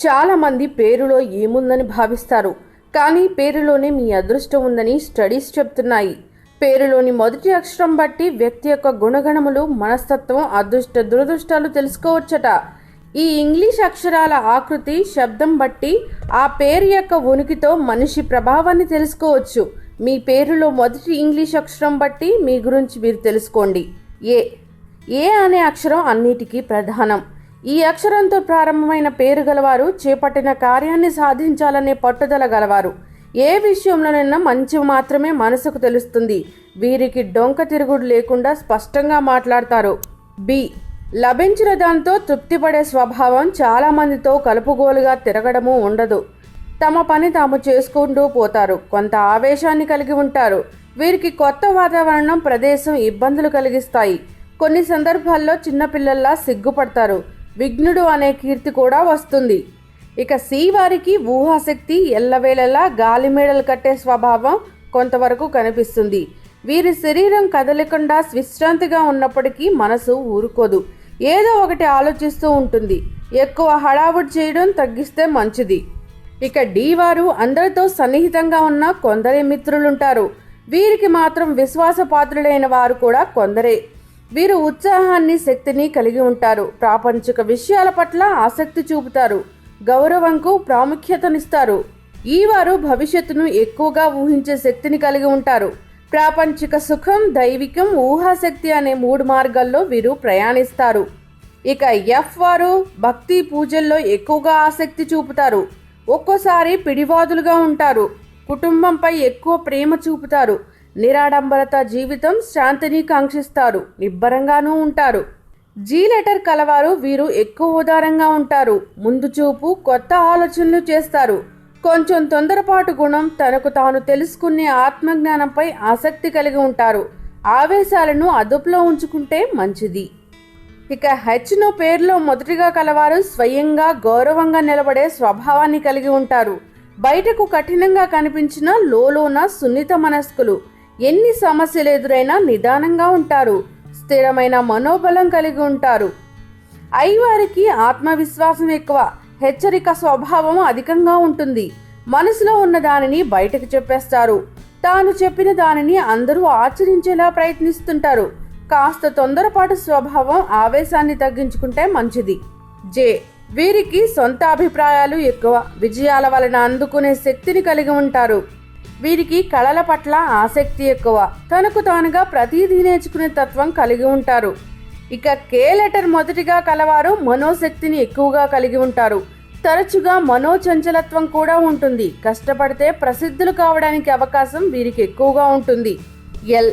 చాలామంది పేరులో ఏముందని భావిస్తారు. కానీ పేరులోనే మీ అదృష్టం ఉందని స్టడీస్ చెప్తున్నాయి. పేరులోని మొదటి అక్షరం బట్టి వ్యక్తి యొక్క గుణగణములు మనస్తత్వం అదృష్ట దురదృష్టాలు తెలుసుకోవచ్చట. ఈ ఇంగ్లీష్ అక్షరాల ఆకృతి శబ్దం బట్టి ఆ పేరు యొక్క ఉనికితో మనిషి ప్రభావాన్ని తెలుసుకోవచ్చు. మీ పేరులో మొదటి ఇంగ్లీష్ అక్షరం బట్టి మీ గురించి మీరు తెలుసుకోండి. ఏ. ఏ అనే అక్షరం అన్నిటికీ ప్రధానం. ఈ అక్షరంతో ప్రారంభమైన పేరు గలవారు చేపట్టిన కార్యాన్ని సాధించాలనే పట్టుదల గలవారు. ఏ విషయంలోనైనా మంచి మాత్రమే మనసుకు తెలుస్తుంది. వీరికి డొంక తిరుగుడు లేకుండా స్పష్టంగా మాట్లాడతారు. బి. లభించిన దాంతో తృప్తిపడే స్వభావం చాలామందితో కలుపుగోలుగా తిరగడము ఉండదు. తమ పని తాము చేసుకుంటూ పోతారు. కొంత ఆవేశాన్ని కలిగి ఉంటారు. వీరికి కొత్త వాతావరణం ప్రదేశం ఇబ్బందులు కలిగిస్తాయి. కొన్ని సందర్భాల్లో చిన్నపిల్లల్లా సిగ్గుపడతారు. విఘ్నుడు అనే కీర్తి కూడా వస్తుంది. ఇక సి వారికి ఊహాశక్తి ఎల్లవేళలా గాలిమేడలు కట్టే స్వభావం కొంతవరకు కనిపిస్తుంది. వీరి శరీరం కదలకుండా విశ్రాంతిగా ఉన్నప్పటికీ మనసు ఊరుకోదు. ఏదో ఒకటి ఆలోచిస్తూ ఉంటుంది. ఎక్కువ హడావుడి చేయడం తగ్గిస్తే మంచిది. ఇక డి వారు అందరితో సన్నిహితంగా ఉన్న కొందరే మిత్రులుంటారు. వీరికి మాత్రం విశ్వాసపాత్రులైన వారు కూడా కొందరే. వీరు ఉత్సాహాన్ని శక్తిని కలిగి ఉంటారు. ప్రాపంచిక విషయాల పట్ల ఆసక్తి చూపుతారు. గౌరవంకు ప్రాముఖ్యతనిస్తారు. ఈ వారు భవిష్యత్తును ఎక్కువగా ఊహించే శక్తిని కలిగి ఉంటారు. ప్రాపంచిక సుఖం దైవికం ఊహాశక్తి అనే మూడు మార్గాల్లో వీరు ప్రయాణిస్తారు. ఇక ఎఫ్ వారు భక్తి పూజల్లో ఎక్కువగా ఆసక్తి చూపుతారు. ఒక్కోసారి పిడివాదులుగా ఉంటారు. కుటుంబంపై ఎక్కువ ప్రేమ చూపుతారు. నిరాడంబరత జీవితం శాంతిని కాంక్షిస్తారు నిబ్బరంగానూ ఉంటారు. జీ లెటర్ కలవారు వీరు ఎక్కువ ఉదారంగా ఉంటారు ముందు చూపు కొత్త ఆలోచనలు చేస్తారు. కొంచెం తొందరపాటు గుణం తనకు తాను తెలుసుకునే ఆత్మజ్ఞానంపై ఆసక్తి కలిగి ఉంటారు. ఆవేశాలను అదుపులో ఉంచుకుంటే మంచిది. ఇక హెచ్ను పేరులో మొదటిగా కలవారు స్వయంగా గౌరవంగా నిలబడే స్వభావాన్ని కలిగి ఉంటారు. బయటకు కఠినంగా కనిపించిన లోలోన సున్నిత మనస్కులు ఎన్ని సమస్యలు ఎదురైనా నిదానంగా ఉంటారు స్థిరమైన మనోబలం కలిగి ఉంటారు. ఐవారికి ఆత్మవిశ్వాసం ఎక్కువ హెచ్చరిక స్వభావం అధికంగా ఉంటుంది. మనసులో ఉన్న దానిని బయటకు చెప్పేస్తారు. తాను చెప్పిన దానిని అందరూ ఆచరించేలా ప్రయత్నిస్తుంటారు. కాస్త తొందరపాటు స్వభావం ఆవేశాన్ని తగ్గించుకుంటే మంచిది. జే. వీరికి సొంత అభిప్రాయాలు ఎక్కువ విజయాల వలన అందుకునే శక్తిని కలిగి ఉంటారు. వీరికి కళల పట్ల ఆసక్తి ఎక్కువ. తనకు తానుగా ప్రతిదీ నేర్చుకునే తత్వం కలిగి ఉంటారు. ఇక కే లెటర్ మొదటిగా కలవారు మనోశక్తిని ఎక్కువగా కలిగి ఉంటారు. తరచుగా మనోచంచలత్వం కూడా ఉంటుంది. కష్టపడితే ప్రసిద్ధులు కావడానికి అవకాశం వీరికి ఎక్కువగా ఉంటుంది. ఎల్.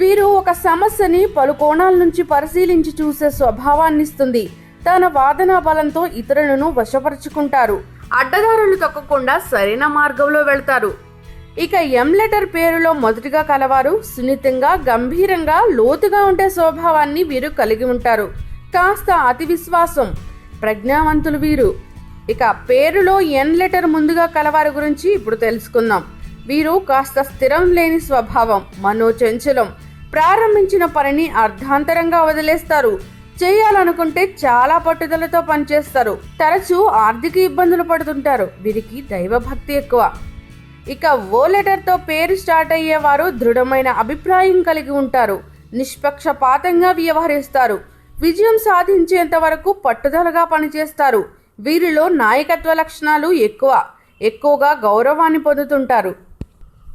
వీరు ఒక సమస్యని పలు కోణాల నుంచి పరిశీలించి చూసే స్వభావాన్ని ఇస్తుంది. తన వాదన బలంతో ఇతరులను వశపరుచుకుంటారు. అడ్డదారులు తొక్కకుండా సరైన మార్గంలో వెళ్తారు. ఇక ఎం లెటర్ పేరులో మొదటిగా కలవారు. సున్నితంగా గంభీరంగా లోతుగా ఉండే స్వభావాన్ని వీరు కలిగి ఉంటారు. కాస్త అతి విశ్వాసం ప్రజ్ఞావంతులు వీరు. ఇక పేరులో ఎన్ లెటర్ ముందుగా కలవారి గురించి ఇప్పుడు తెలుసుకుందాం. వీరు కాస్త స్థిరం లేని స్వభావం మనోచంచలం. ప్రారంభించిన పనిని అర్ధాంతరంగా వదిలేస్తారు. చేయాలనుకుంటే చాలా పట్టుదలతో పనిచేస్తారు. తరచూ ఆర్థిక ఇబ్బందులు పడుతుంటారు. వీరికి దైవభక్తి ఎక్కువ. ఇక ఓ లెటర్తో పేరు స్టార్ట్ అయ్యేవారు దృఢమైన అభిప్రాయం కలిగి ఉంటారు. నిష్పక్షపాతంగా వ్యవహరిస్తారు. విజయం సాధించేంత వరకు పట్టుదలగా పనిచేస్తారు. వీరిలో నాయకత్వ లక్షణాలు ఎక్కువ ఎక్కువగా గౌరవాన్ని పొందుతుంటారు.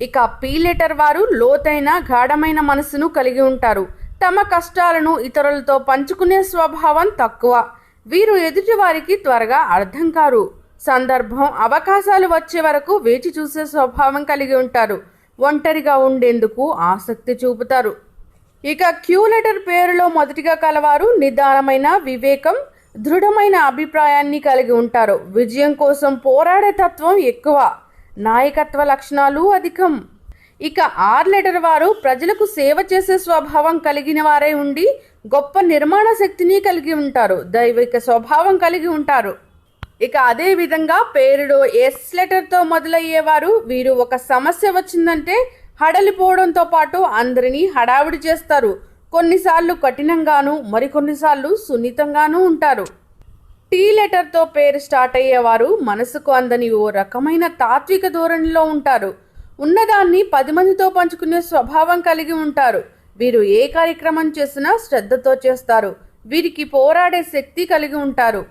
ఇక పీ లెటర్ వారు లోతైన గాఢమైన మనసును కలిగి ఉంటారు. తమ కష్టాలను ఇతరులతో పంచుకునే స్వభావం తక్కువ. వీరు ఎదుటివారికి త్వరగా అర్థం కారు. సందర్భం అవకాశాలు వచ్చే వరకు వేచి చూసే స్వభావం కలిగి ఉంటారు. ఒంటరిగా ఉండేందుకు ఆసక్తి చూపుతారు. ఇక క్యూ లెటర్ పేరులో మొదటిగా కలవారు నిదానమైన వివేకం దృఢమైన అభిప్రాయాన్ని కలిగి ఉంటారు. విజయం కోసం పోరాడే తత్వం ఎక్కువ నాయకత్వ లక్షణాలు అధికం. ఇక ఆర్ లెటర్ వారు ప్రజలకు సేవ చేసే స్వభావం కలిగిన వారే ఉండి గొప్ప నిర్మాణ శక్తిని కలిగి ఉంటారు దైవిక స్వభావం కలిగి ఉంటారు. ఇక అదే విధంగా పేరులో ఎస్ లెటర్తో మొదలయ్యేవారు. వీరు ఒక సమస్య వచ్చిందంటే హడలిపోవడంతో పాటు అందరినీ హడావిడి చేస్తారు. కొన్నిసార్లు కఠినంగాను మరికొన్నిసార్లు సున్నితంగానూ ఉంటారు. టీ లెటర్తో పేరు స్టార్ట్ అయ్యేవారు మనసుకు అందని ఓ రకమైన తాత్విక ధోరణిలో ఉంటారు. ఉన్నదాన్ని పది మందితో పంచుకునే స్వభావం కలిగి ఉంటారు. వీరు ఏ కార్యక్రమం చేసినా శ్రద్ధతో చేస్తారు. వీరికి పోరాడే శక్తి కలిగి ఉంటారు.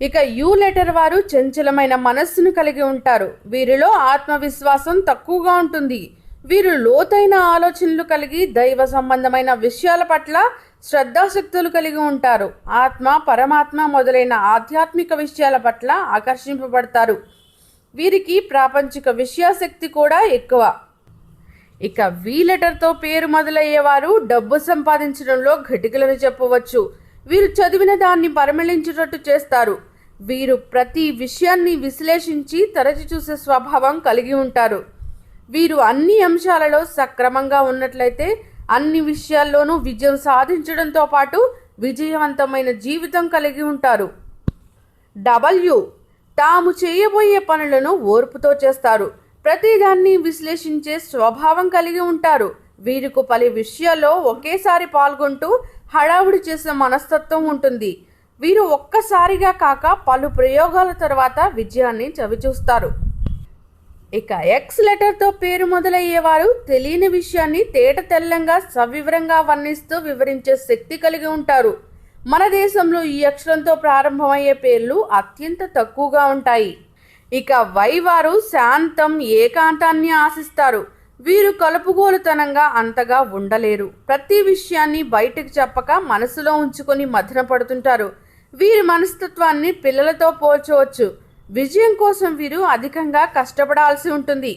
ఇక యూ లెటర్ వారు చంచలమైన మనస్సును కలిగి ఉంటారు. వీరిలో ఆత్మవిశ్వాసం తక్కువగా ఉంటుంది. వీరు లోతైన ఆలోచనలు కలిగి దైవ సంబంధమైన విషయాల పట్ల శ్రద్ధాశక్తులు కలిగి ఉంటారు. ఆత్మ పరమాత్మ మొదలైన ఆధ్యాత్మిక విషయాల పట్ల ఆకర్షింపబడతారు. వీరికి ప్రాపంచిక విషయాశక్తి కూడా ఎక్కువ. ఇక వి లెటర్తో పేరు మొదలయ్యేవారు డబ్బు సంపాదించడంలో ఘటికలను చెప్పవచ్చు. వీరు చదివిన దాన్ని పరిమళించేటట్టు చేస్తారు. వీరు ప్రతి విషయాన్ని విశ్లేషించి తరచి చూసే స్వభావం కలిగి ఉంటారు. వీరు అన్ని అంశాలలో సక్రమంగా ఉన్నట్లయితే అన్ని విషయాల్లోనూ విజయం సాధించడంతో పాటు విజయవంతమైన జీవితం కలిగి ఉంటారు. డబల్యూ తాము చేయబోయే పనులను ఓర్పుతో చేస్తారు. ప్రతిదాన్ని విశ్లేషించే స్వభావం కలిగి ఉంటారు. వీరికి పలు విషయాల్లో ఒకేసారి పాల్గొంటూ హడావుడి చేసే మనస్తత్వం ఉంటుంది. వీరు ఒక్కసారిగా కాక పలు ప్రయోగాల తర్వాత విజయాన్ని చవిచూస్తారు. ఇక ఎక్స్ లెటర్తో పేరు మొదలయ్యేవారు తెలియని విషయాన్ని తేట తెల్లంగా సవివరంగా వర్ణిస్తూ వివరించే శక్తి కలిగి ఉంటారు. మన దేశంలో ఈ అక్షరంతో ప్రారంభమయ్యే పేర్లు అత్యంత తక్కువగా ఉంటాయి. ఇక వై వారు శాంతం ఏకాంతాన్ని ఆశిస్తారు. వీరు కలుపుగోలుతనంగా అంతగా ఉండలేరు. ప్రతి విషయాన్ని బయటకు చెప్పక మనసులో ఉంచుకొని మధ్యన పడుతుంటారు. వీరి మనస్తత్వాన్ని పిల్లలతో పోల్చవచ్చు. విజయం కోసం వీరు అధికంగా కష్టపడాల్సి ఉంటుంది.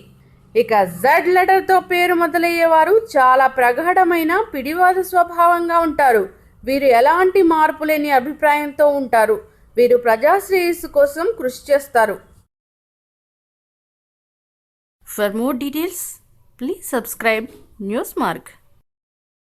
ఇక జెడ్ లెటర్తో పేరు మొదలయ్యేవారు చాలా ప్రగాఢమైన పిడివాద స్వభావంగా ఉంటారు. వీరు ఎలాంటి మార్పు లేని అభిప్రాయంతో ఉంటారు. వీరు ప్రజాశ్రేయస్సు కోసం కృషి చేస్తారు. For more details please subscribe Newsmark.